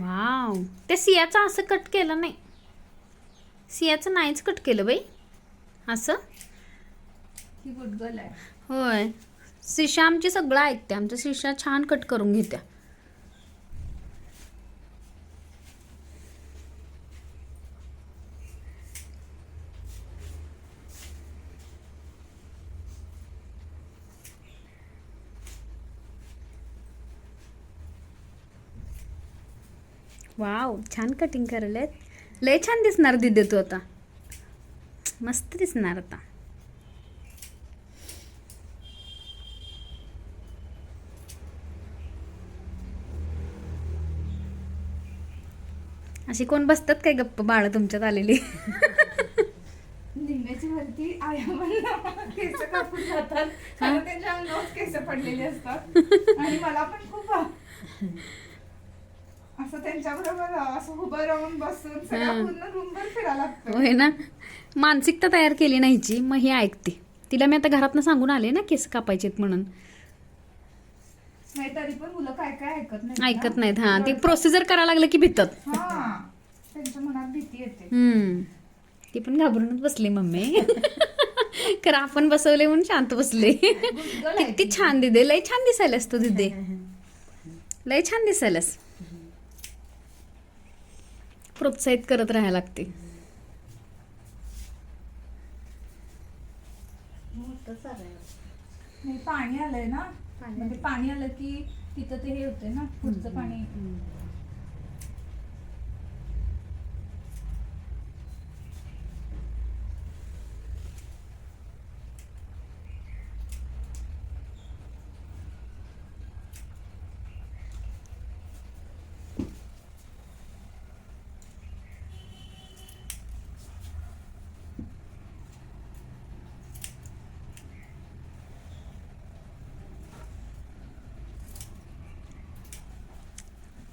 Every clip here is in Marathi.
वाव. ते सियाचं असं कट केलं नाही. सियाचं नाहीच कट केलं बाई. असं? ही आहे होय. शिशा आमची सगळं ऐकते. आमच्या शिशा छान कट करून घेत्या. वाव छान कटिंग करायलेत. लय छान दिसणार दिदे तू आता. मस्त दिसणार आता. अशी कोण बसतात काय गप्प बाळ तुमच्यात आलेली? निम्म्याची वरती केस कापून जातात. कारण त्यांच्या अंगावर केस पडलेले असतात. आणि मला पण खूप असं त्यांच्या बरोबर असं उभं राहून बसून सगळं. पूर्ण रूमभर फिरायला लागतं होय ना? मानसिकता तयार केली नाहीची मग ही ऐकते. तिला मी आता घरातनं सांगून आले ना केस कापायचेत म्हणून. नाही तरी पण मुलं काय काय ऐकत नाही ऐकत नाहीत हा. ती प्रोसिजर करायला लागलं की भितात. हा. त्यांच्या मनात भीती येते. हम्म. ती पण घाबरूनच बसली मम्मी. खरं आपण बसवले म्हणून शांत बसले. किती. छान दिदे लय छान दिसायलास तू दिदे लय छान दिसायलास प्रोत्साहित करत राहायला लागते. नाही पाणी आलंय ना? म्हणजे पाणी आलं की तिथं ते हे होते ना पुढचं पाणी.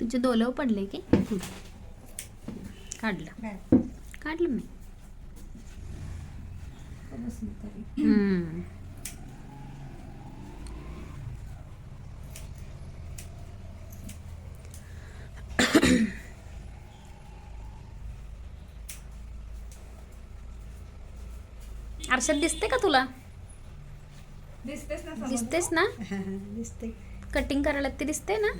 तुझे डोलव पडले की? काढलं. काढलं मी. हम्म. आरशात दिसते का तुला? दिसतेस ना? दिसतेस ना? दिसते. कटिंग करायला ते दिसते ना?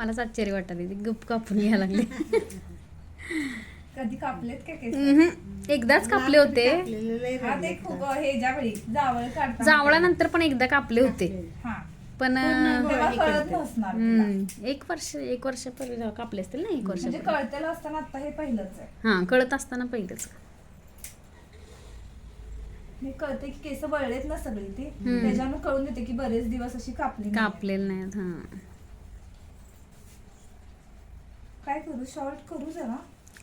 मलाच आश्चर्य वाटायला लागले. गप कापून घ्यायला लागले. कधी कापलेत का केस? उहुं. एकदाच कापले होते. हा ते खूप हे ज्यावेळी जावळ काढतात जावळानंतर पण एकदा कापले होते. हा. पण तेव्हा कळत नसणार तुला. हम्म, एक वर्ष एक वर्षापूर्वी कापले असतील ना एक वर्ष म्हणजे कळतेलं असताना आता हे पहिलंच आहे. हा कळत असताना पहिलंच. मी कळते की केस वळलेत ना सगळी ती. त्याच्यानं कळून येते की बरेच दिवस अशी कापली नाही. कापलेलं नाहीत हा. काय करू? शॉर्ट करू जरा.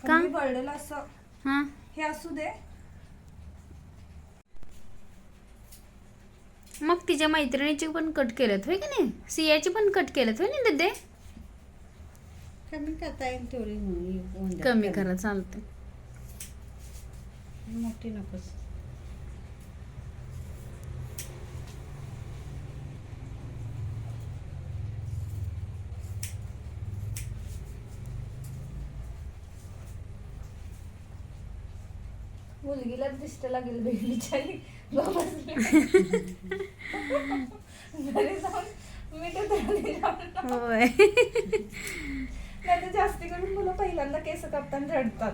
का? वळलेलं असं. हा. हे असू दे. मग तिच्या मैत्रिणीची पण कट केलेत होय की नाही? सियाची पण कट केलेत होय ना दिदे? कमी करता येईल तेवढी होऊन- होऊन जाईल. कमी करा चालते मोठी नकोस. मुलगीला दिष्ट लागेल. घरी जाऊन मी होय. नाही तर जास्ती करून मुलं पहिल्यांदा केस कापताना रडतात.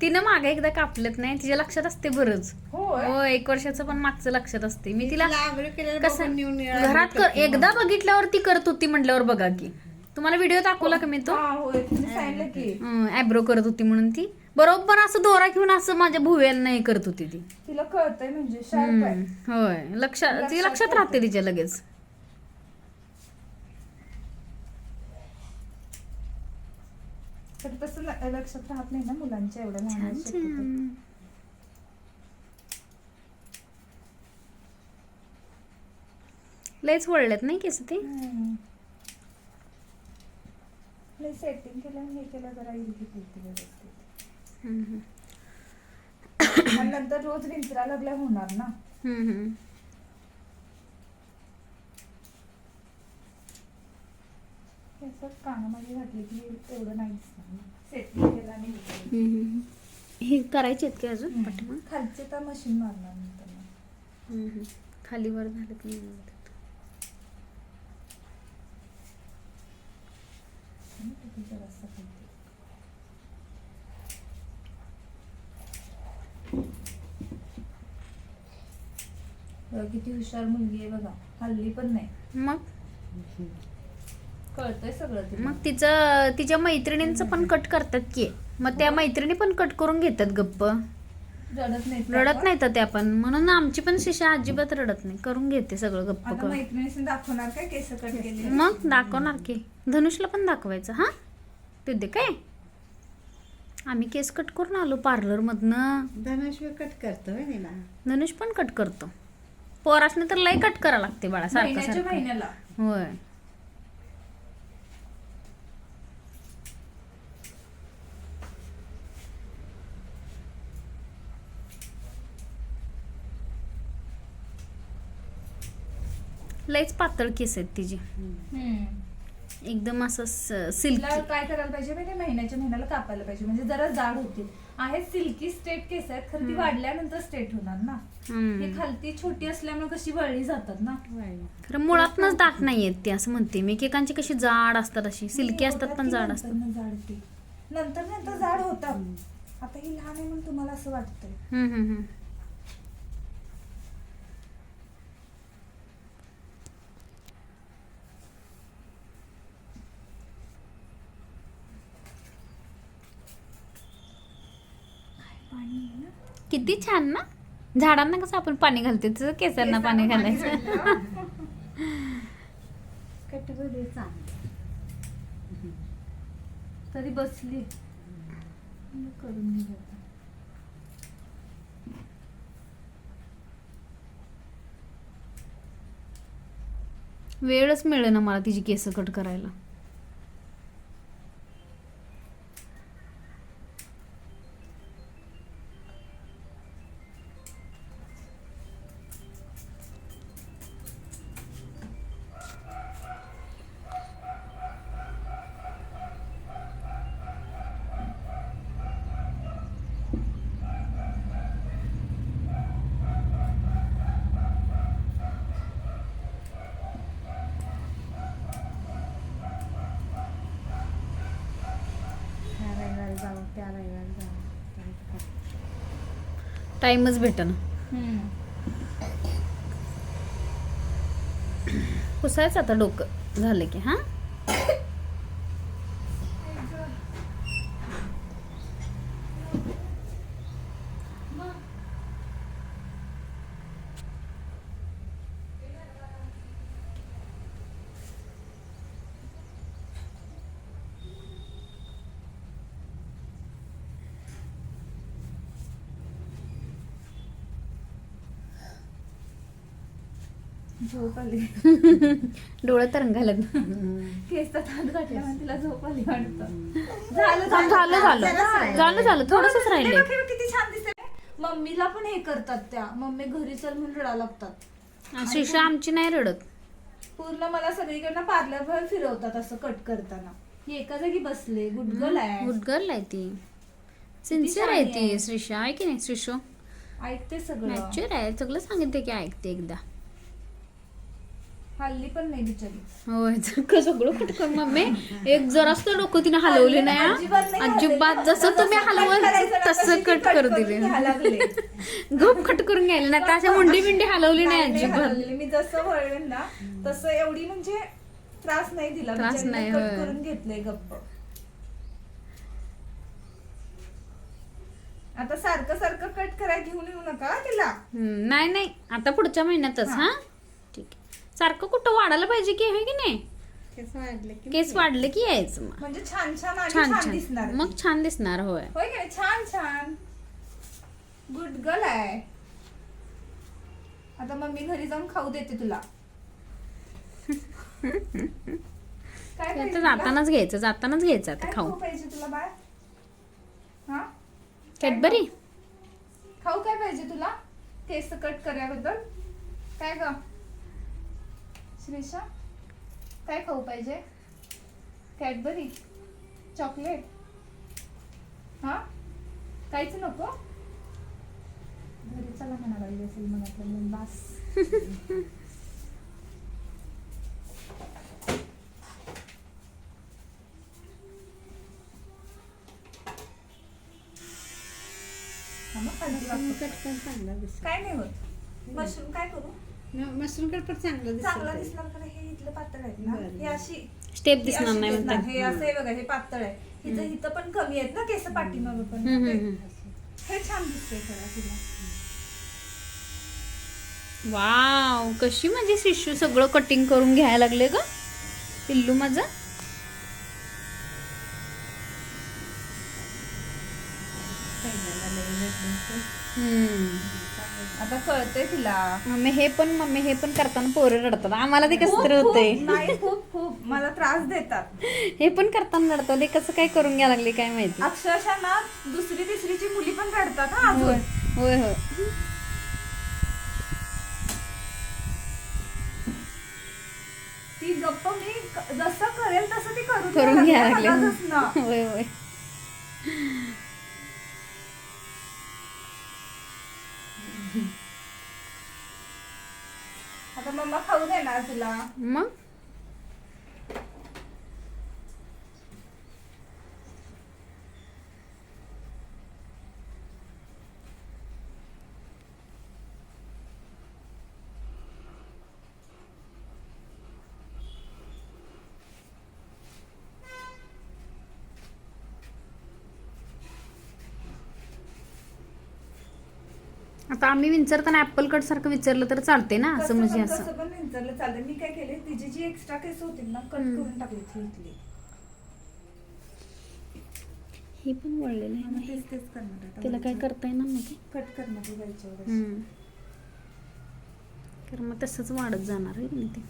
तिनं मागे एकदा कापलेत नाही तिच्या लक्षात असते बरंच. होय? हो एक वर्षाचं पण मागचं लक्षात असते. मी तिला आग्रह केलेलं कसं बघून घरात एकदा बघितल्यावर ती करत होती म्हटल्यावर बघा की. तुम्हाला व्हिडिओ दाखवला का मी तो? हा होय. तुम्ही सांगितलं की. ऍब्रो करत होती म्हणून ती. बरोबर असं दोरा घेऊन असं माझ्या भुवेला नाही करत होती ती. तिला कळतंय म्हणजे शार्प आहे. हम्म, होय. लक्षात ती लक्षात लक्षात राहते तिच्या लगेच. तर तसं ल- लक्षात राहत नाही ना मुलांच्या एवढ्या लहान वयात शक्यतो. लयच वळलेत नाही केस ते? सेटिंग केलं आणि हे केलं जरा व्यवस्थित. आणि नंतर रोज विंचरा लागल्या होणार ना. कानामध्ये घातले की एवढं नाही हे. हे करायचे आहेत का अजून पाठीमाग? खालचे तर मशीन मारणार नंतर मग. हम्म, हम्म. खाली वर झालं की नाही होत. आणि तिथे जरासं खालती. बघा, किती हुशार मुलगी आहे बघा. हल्ली पण नाही. मग? कळतंय सगळं तिला. मग तिचं तिच्या मैत्रिणींचं पण कट करतात की. मग त्या मैत्रिणी पण कट करून घेतात गप्प. रडत नाही रडत नाही तर त्या पण. म्हणून आमची पण शिशा अजिबात रडत नाही. करून घेते सगळं गप्प आता करून. दाखवणार काय केस कट केले? मग? दाखवणार की. धनुषला पण दाखवायचं हा? तू दे काय? आम्ही केस कट करून आलो पार्लर मधनं. धनुष्य कट करतो धनुष पण कट करतो. पोरासने तर लय कट करा लागते बाळा सारखं महिन्याच्या सारखं. महिन्याला. होय. लयच पातळ केस आहेत तिची. हम्म. एकदम असं तिला सिल्की. काय करायला पाहिजे माहिती महिन्याच्या महिन्याला कापायला पाहिजे. म्हणजे जरा जाड होतील. आहे सिल्की स्ट्रेट केस आहेत खरं ती वाढल्यानंतर स्ट्रेट होणार ना. हे खालती छोटी असल्यामुळे कशी वळली जातात ना. खरं मुळातनच दाट नाही आहेत ते असं म्हणते मी. एकेकांची कशी जाड असतात अशी सिल्की असतात पण जाड असतात. नंतर जाड ती. नंतर नंतर जाड होतात. आता ही लहान आहे म्हणून तुम्हाला असं वाटतंय हम्म, हम्म, हम्म. पाणी आहे ना किती छान ना. झाडांना कसं आपण पाणी घालते तसं केसांना पाणी घालायचं. तरी बसली. करून. वेळच मिळेल ना मला तिची केस कट करायला. रविवारी टाइमच भेटन. पुसायचं आता डोकं. झालं की हा? झोप आली डोळे तर घालत केसात हात घातल्यामुळे तिला झोप आली वाटतं. झालं झालं झालं झालं. झालं थोडंसंच राहिलंय. बघ, बघ, किती छान दिसते मम्मीला पण हे करतात त्या. मम्मी घरी चल म्हणून रडा लागतात. शिशा आमची नाही रडत. पूर्ण मला सगळीकडनं पार्लर भर फिरवतात असं कट करताना. ही एका जागी बसले. गुडगल आहे. गुड गर्ल आहे ती. सिन्सिअर आहे. ती श्रीशा आहे की नाही श्रीशो ऐकते सगळं. मॅच्युअर आहे. सगळं सांगितलं की ऐकते एकदा. हल्ली पण नाही बिचारी होय सगळं कटकन मम्मी एक जराच तर डोकं तिने हलवले नाही. अजिबात. जसं तुम्ही हलवल तसं कट करू दिले. गप कट करून घ्यायला नाही अशा मुंडी बिंडी हलवली नाही अजिबात. मी जसं वळले ना तसं एवढी म्हणजे त्रास नाही दिला त्रास नाही. करून घेतलंय गप्प आता सारखं सारखं कट करायला घेऊन येऊ नका तिला नाही नाही आता पुढच्या महिन्यातच हा सारखं कुठं वाढायला पाहिजे की आहे की नाही? केस वाढले की यायचं मग. म्हणजे छान छान छान छान मग छान दिसणार होय? छान छान. गुड गर्ल आहे. आता मम्मी घरी जाऊन खाऊ देते तुला. आता? जातानाच घ्यायचं जातानाच घ्यायचं आता खाऊ. पाहिजे तुला बाळ? हा? कॅडबरी खाऊ? काय पाहिजे तुला? केस कट कराबद्दल काय ग? श्रीषा काय खाऊ पाहिजे? Cadbury chocolate. हा? काहीच नको? घरी चला म्हणा लागली असेल मग आपल्याला बास. काय नाही होत. मशरूम काय करू? मशरूम कट पण चांगला दिसणार खरं हे इथलं पातळ आहे ना. बरं. हे अशी स्टेप ही दिसणार अशी नाही दिसणार. म्हणतात. हे असं आहे बघा हे पातळ आहे. हिचं हिथं पण कमी आहेत ना केस पाठीमागं पण. हम्म, हे- हम्म, हे छान दिसतंय खरं तिला. वाव कशी माझी शिशू सगळं कटिंग करून घ्यायला लागले ग? पिल्लू माझं हम्म. कळतंय तिला. मम्मी हे पण मम्मी हे पण करताना पोरं रडतात. आम्हाला ते कसं खूप- तरी होतंय खूप- नाही खूप खूप. मला त्रास देतात. हे पण करताना रडतात. हे कसं काय करून घ्यायला लागले काय माहिती? अक्षरशः ना दुसरी तिसरीची मुली पण रडतात हा होय अजून. होय होय ती गप्प मी क- जसं करेल तसं ती करून करून घ्यायला लागली ना. होय होय. आता मम्मा खाऊ देणार तुला. मग? आता आम्ही विचारताना ऍपल कट सारखं विचारलं तर चालते ना असं म्हणजे असं. कसं पण विचारलं चालतं मी काय केले तिची जी एक्स्ट्रा केस होती ना कट करून टाकली ती इथली. हे पण वळलेलं आहे मग तेच तेच करणार आता तिला काय. करता येणार मग कट करणार आहे वरच्यावर अशी. हम्म. तर मग तसंच वाढत जाणार आहे की नाही ते.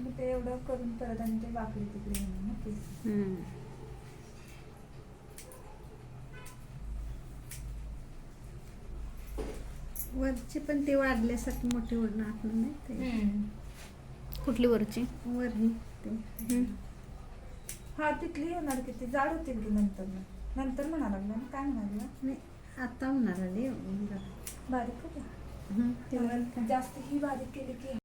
मग ते एवढं करून परत आणि ते वाकडी तिकडे ना केस हम्म. वरचे पण ते वाढल्यासारखे मोठे ओढणं आपण नाही ते. कुठली वरची? वर ही ते. हा तिथली होणार किती जाड होतील की नंतर नंतर म्हणा लागलं ना काय म्हणाला नाही आता होणार आली बारीक होत्या. हं, ते वर तेव्हा जास्त ही बारीक केली की